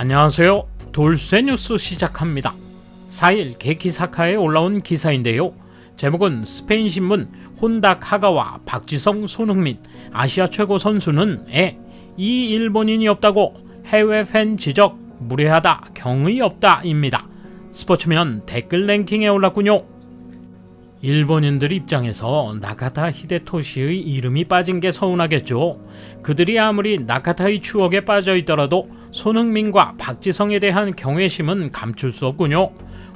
안녕하세요. 돌쇠 뉴스 시작합니다. 4일 개키사카에 올라온 기사인데요. 제목은 스페인 신문 혼다 카가와 박지성 손흥민 아시아 최고 선수는 에, 이 일본인이 없다고 해외 팬 지적 무례하다 경의 없다입니다. 스포츠면 댓글 랭킹에 올랐군요. 일본인들 입장에서 나카타 히데토시의 이름이 빠진 게 서운하겠죠. 그들이 아무리 나카타의 추억에 빠져 있더라도 손흥민과 박지성에 대한 경외심은 감출 수 없군요.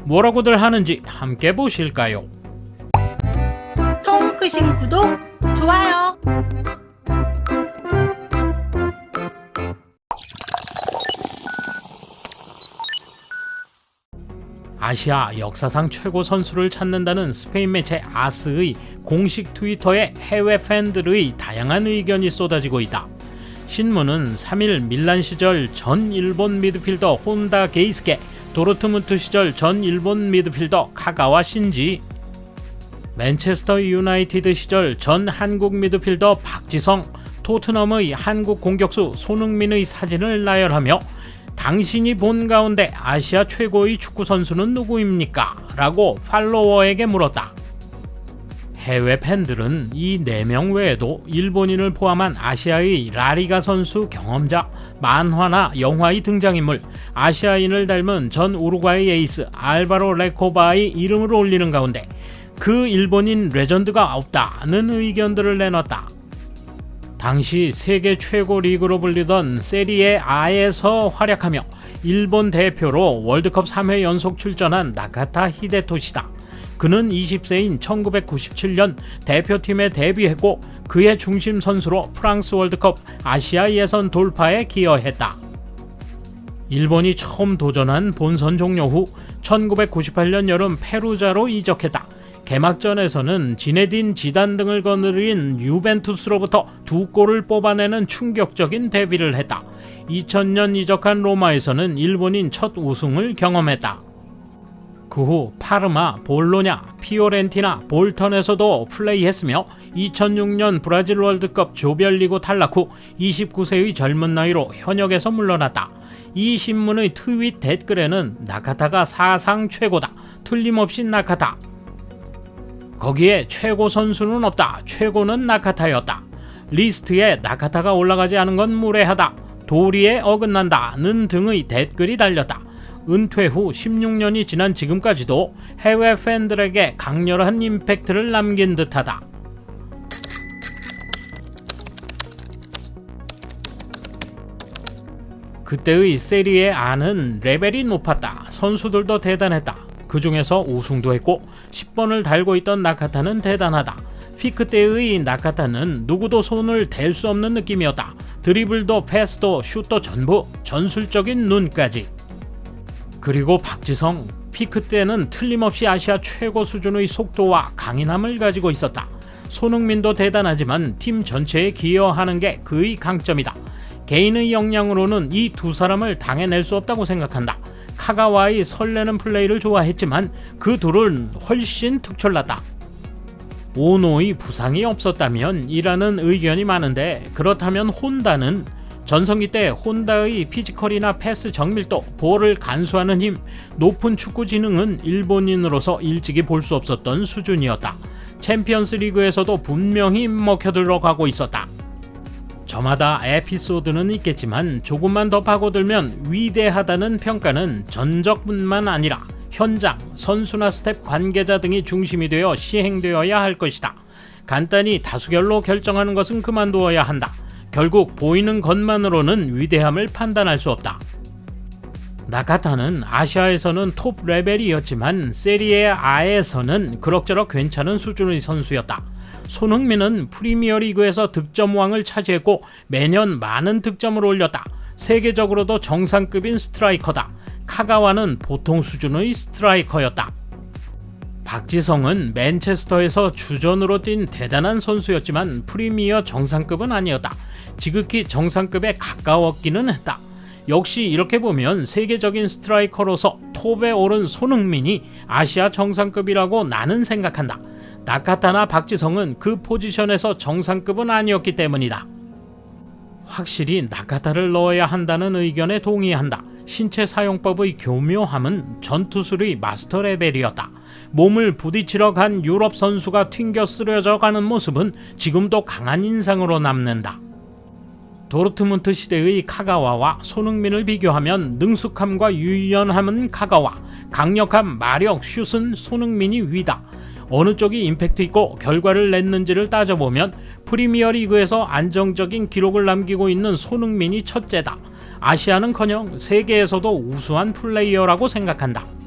뭐라고들 하는지 함께 보실까요? 통 크신 구독, 좋아요. 아시아 역사상 최고 선수를 찾는다는 스페인 매체 아스의 공식 트위터에 해외 팬들의 다양한 의견이 쏟아지고 있다. 신문은 3일 밀란 시절 전 일본 미드필더 혼다 게이스케, 도르트문트 시절 전 일본 미드필더 카가와 신지, 맨체스터 유나이티드 시절 전 한국 미드필더 박지성, 토트넘의 한국 공격수 손흥민의 사진을 나열하며 당신이 본 가운데 아시아 최고의 축구 선수는 누구입니까? 라고 팔로워에게 물었다. 해외 팬들은 이 4명 외에도 일본인을 포함한 아시아의 라리가 선수 경험자, 만화나 영화의 등장인물, 아시아인을 닮은 전 우루과이 에이스 알바로 레코바의 이름을 올리는 가운데 그 일본인 레전드가 없다는 의견들을 내놨다. 당시 세계 최고 리그로 불리던 세리에 A에서 활약하며 일본 대표로 월드컵 3회 연속 출전한 나카타 히데토시다. 그는 20세인 1997년 대표팀에 데뷔했고 그의 중심 선수로 프랑스 월드컵 아시아 예선 돌파에 기여했다. 일본이 처음 도전한 본선 종료 후 1998년 여름 페루자로 이적했다. 개막전에서는 지네딘 지단 등을 거느린 유벤투스로부터 두 골을 뽑아내는 충격적인 데뷔를 했다. 2000년 이적한 로마에서는 일본인 첫 우승을 경험했다. 그 후 파르마, 볼로냐, 피오렌티나, 볼턴에서도 플레이했으며 2006년 브라질 월드컵 조별리그 탈락 후 29세의 젊은 나이로 현역에서 물러났다. 이 신문의 트윗 댓글에는 나카타가 사상 최고다. 틀림없이 나카타. 거기에 최고 선수는 없다. 최고는 나카타였다. 리스트에 나카타가 올라가지 않은 건 무례하다. 도리에 어긋난다는 등의 댓글이 달렸다. 은퇴 후 16년이 지난 지금까지도 해외 팬들에게 강렬한 임팩트를 남긴 듯하다. 그때의 세리에 A는 레벨이 높았다. 선수들도 대단했다. 그 중에서 우승도 했고 10번을 달고 있던 나카타는 대단하다. 피크 때의 나카타는 누구도 손을 댈 수 없는 느낌이었다. 드리블도 패스도 슛도 전부 전술적인 눈까지. 그리고 박지성 피크 때는 틀림없이 아시아 최고 수준의 속도와 강인함을 가지고 있었다. 손흥민도 대단하지만 팀 전체에 기여하는 게 그의 강점이다. 개인의 역량으로는 이 두 사람을 당해낼 수 없다고 생각한다. 카가와의 설레는 플레이를 좋아했지만 그 둘은 훨씬 특출났다. 오노의 부상이 없었다면 이라는 의견이 많은데 그렇다면 혼다는 전성기 때 혼다의 피지컬이나 패스 정밀도, 볼을 간수하는 힘, 높은 축구 지능은 일본인으로서 일찍이 볼 수 없었던 수준이었다. 챔피언스 리그에서도 분명히 먹혀 들어가고 있었다. 저마다 에피소드는 있겠지만 조금만 더 파고들면 위대하다는 평가는 전적뿐만 아니라 현장, 선수나 스텝 관계자 등이 중심이 되어 시행되어야 할 것이다. 간단히 다수결로 결정하는 것은 그만두어야 한다. 결국 보이는 것만으로는 위대함을 판단할 수 없다. 나카타는 아시아에서는 톱 레벨이었지만 세리에 A에서는 그럭저럭 괜찮은 수준의 선수였다. 손흥민은 프리미어리그에서 득점왕을 차지했고 매년 많은 득점을 올렸다. 세계적으로도 정상급인 스트라이커다. 카가와는 보통 수준의 스트라이커였다. 박지성은 맨체스터에서 주전으로 뛴 대단한 선수였지만 프리미어 정상급은 아니었다. 지극히 정상급에 가까웠기는 했다. 역시 이렇게 보면 세계적인 스트라이커로서 톱에 오른 손흥민이 아시아 정상급이라고 나는 생각한다. 나카타나 박지성은 그 포지션에서 정상급은 아니었기 때문이다. 확실히 나카타를 넣어야 한다는 의견에 동의한다. 신체 사용법의 교묘함은 전투술의 마스터 레벨이었다. 몸을 부딪히러 간 유럽 선수가 튕겨 쓰러져 가는 모습은 지금도 강한 인상으로 남는다. 도르트문트 시대의 카가와와 손흥민을 비교하면 능숙함과 유연함은 카가와, 강력한 마력 슛은 손흥민이 위다. 어느 쪽이 임팩트 있고 결과를 냈는지를 따져보면 프리미어리그에서 안정적인 기록을 남기고 있는 손흥민이 첫째다. 아시아는커녕 세계에서도 우수한 플레이어라고 생각한다.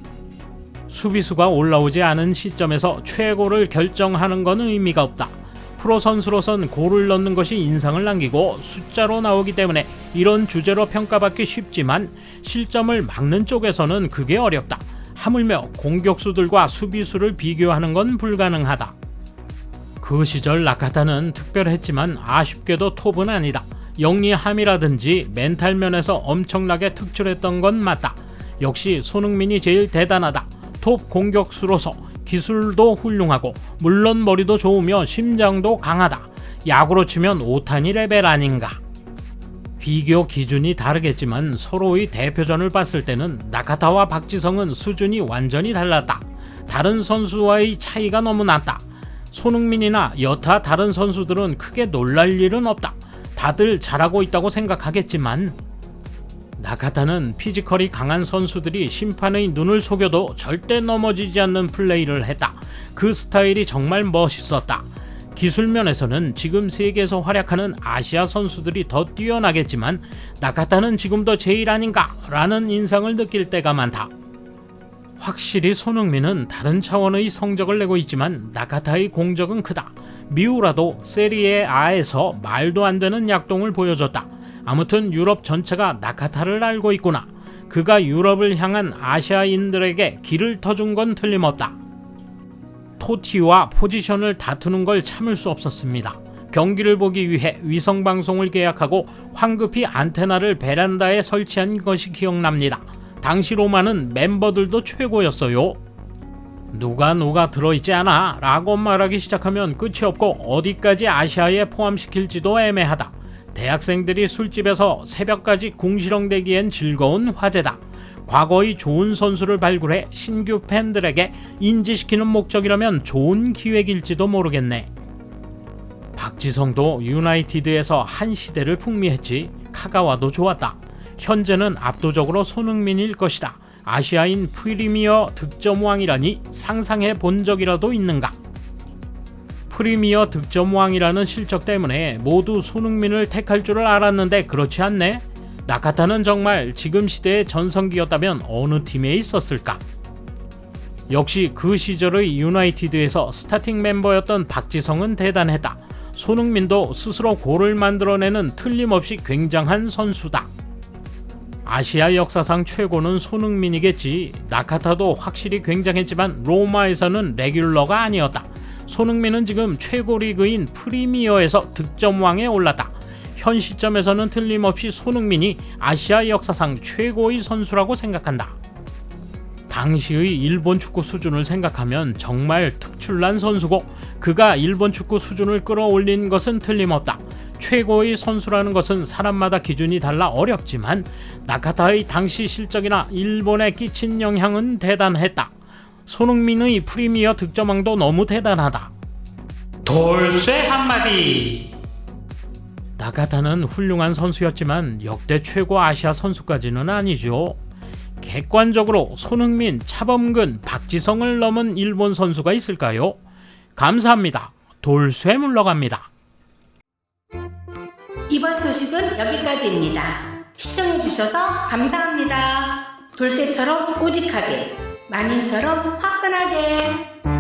수비수가 올라오지 않은 시점에서 최고를 결정하는 건 의미가 없다. 프로 선수로선 골을 넣는 것이 인상을 남기고 숫자로 나오기 때문에 이런 주제로 평가받기 쉽지만 실점을 막는 쪽에서는 그게 어렵다. 하물며 공격수들과 수비수를 비교하는 건 불가능하다. 그 시절 라카타는 특별했지만 아쉽게도 톱은 아니다. 영리함이라든지 멘탈 면에서 엄청나게 특출했던 건 맞다. 역시 손흥민이 제일 대단하다. 톱 공격수로서 기술도 훌륭하고 물론 머리도 좋으며 심장도 강하다. 야구로 치면 오타니 레벨 아닌가. 비교 기준이 다르겠지만 서로의 대표전을 봤을 때는 나카타와 박지성은 수준이 완전히 달랐다. 다른 선수와의 차이가 너무 났다. 손흥민이나 여타 다른 선수들은 크게 놀랄 일은 없다. 다들 잘하고 있다고 생각하겠지만 나카타는 피지컬이 강한 선수들이 심판의 눈을 속여도 절대 넘어지지 않는 플레이를 했다. 그 스타일이 정말 멋있었다. 기술 면에서는 지금 세계에서 활약하는 아시아 선수들이 더 뛰어나겠지만 나카타는 지금도 제일 아닌가 라는 인상을 느낄 때가 많다. 확실히 손흥민은 다른 차원의 성적을 내고 있지만 나카타의 공적은 크다. 미우라도 세리에 아에서 말도 안 되는 약동을 보여줬다. 아무튼 유럽 전체가 나카타를 알고 있구나. 그가 유럽을 향한 아시아인들에게 길을 터준 건 틀림없다. 토티와 포지션을 다투는 걸 참을 수 없었습니다. 경기를 보기 위해 위성 방송을 계약하고 황급히 안테나를 베란다에 설치한 것이 기억납니다. 당시 로마는 멤버들도 최고였어요. 누가 누가 들어있지 않아 라고 말하기 시작하면 끝이 없고 어디까지 아시아에 포함시킬지도 애매하다. 대학생들이 술집에서 새벽까지 궁시렁대기엔 즐거운 화제다. 과거의 좋은 선수를 발굴해 신규 팬들에게 인지시키는 목적이라면 좋은 기획일지도 모르겠네. 박지성도 유나이티드에서 한 시대를 풍미했지. 카가와도 좋았다. 현재는 압도적으로 손흥민일 것이다. 아시아인 프리미어 득점왕이라니 상상해 본 적이라도 있는가? 프리미어 득점왕이라는 실적 때문에 모두 손흥민을 택할 줄을 알았는데 그렇지 않네? 나카타는 정말 지금 시대의 전성기였다면 어느 팀에 있었을까? 역시 그 시절의 유나이티드에서 스타팅 멤버였던 박지성은 대단했다. 손흥민도 스스로 골을 만들어내는 틀림없이 굉장한 선수다. 아시아 역사상 최고는 손흥민이겠지. 나카타도 확실히 굉장했지만 로마에서는 레귤러가 아니었다. 손흥민은 지금 최고 리그인 프리미어에서 득점왕에 올랐다. 현 시점에서는 틀림없이 손흥민이 아시아 역사상 최고의 선수라고 생각한다. 당시의 일본 축구 수준을 생각하면 정말 특출난 선수고 그가 일본 축구 수준을 끌어올린 것은 틀림없다. 최고의 선수라는 것은 사람마다 기준이 달라 어렵지만 나카타의 당시 실적이나 일본에 끼친 영향은 대단했다. 손흥민의 프리미어 득점왕도 너무 대단하다. 돌쇠 한마디. 나카타는 훌륭한 선수였지만 역대 최고 아시아 선수까지는 아니죠. 객관적으로 손흥민, 차범근, 박지성을 넘은 일본 선수가 있을까요? 감사합니다. 돌쇠 물러갑니다. 이번 소식은 여기까지입니다. 시청해주셔서 감사합니다. 돌쇠처럼 오직하게, 만인처럼 화끈하게.